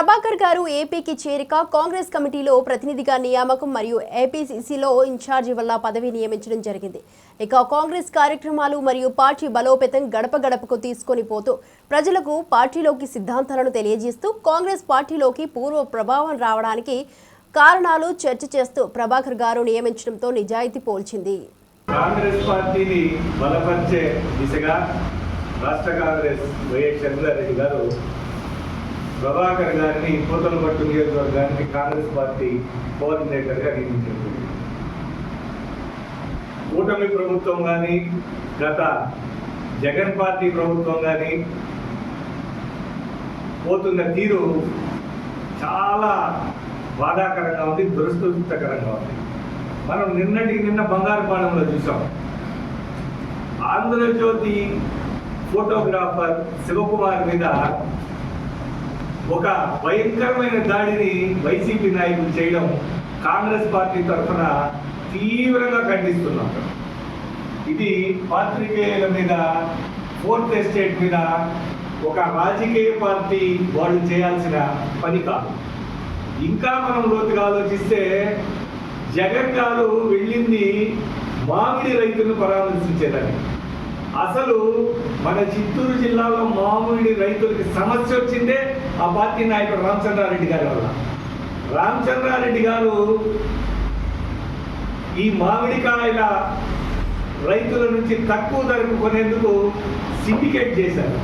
ప్రభాకర్ గారు ఏపీకి చేరిక కాంగ్రెస్ కమిటీలో ప్రతినిధిగా నియామకం మరియు ఏపీసీసీలో ఇన్ఛార్జి వల్ల పదవి నియమించడం జరిగింది. ఇక కాంగ్రెస్ కార్యక్రమాలు మరియు పార్టీ బలోపేతం గడప గడపకు తీసుకొని పోతూ ప్రజలకు పార్టీలోకి సిద్ధాంతాలను తెలియజేస్తూ కాంగ్రెస్ పార్టీలోకి పూర్వ ప్రభావం రావడానికి కారణాలు చర్చ చేస్తూ ప్రభాకర్ గారు నియమించడంతో నిజాయితీ పోల్చింది. కాంగ్రెస్ పార్టీని బలపరిచే దిశగా రాష్ట్ర కాంగ్రెస్ వైఎస్ చంద్రారెడ్డి గారు ప్రభాకర్ గారిని పూతలపట్టు నియోజకవర్గానికి కాంగ్రెస్ పార్టీ కోఆర్డినేటర్గా నియమించారు కూటమి ప్రభుత్వం కానీ గత జగన్ పార్టీ ప్రభుత్వం కానీ పోతున్న తీరు చాలా బాధాకరంగా ఉంది దురదృష్టకరంగా ఉంది. మనం నిన్నటికి నిన్న బంగారుపాలెంలో చూసాం. ఆంధ్రజ్యోతి ఫోటోగ్రాఫర్ శివకుమార్ మీద ఒక భయంకరమైన దాడిని వైసీపీ నాయకులు చేయడం కాంగ్రెస్ పార్టీ తరఫున తీవ్రంగా ఖండిస్తున్నాం. ఇది పాత్రికేయుల మీద ఫోర్త్ ఎస్టేట్ మీద ఒక రాజకీయ పార్టీ వాళ్ళు చేయాల్సిన పని కాదు. ఇంకా మనం లోతుగా ఆలోచిస్తే జగన్ గారు వెళ్ళింది మామిడి రైతులను పరామర్శించేదాన్ని. అసలు మన చిత్తూరు జిల్లాలో మామూలు రైతులకి సమస్య వచ్చిందే ఆ పార్టీ నాయకుడు రామచంద్రారెడ్డి గారి వల్ల. రామచంద్రారెడ్డి గారు ఈ మామిడికాయల రైతుల నుంచి తక్కువ ధరకు కొనేందుకు సిండికేట్ చేశారు.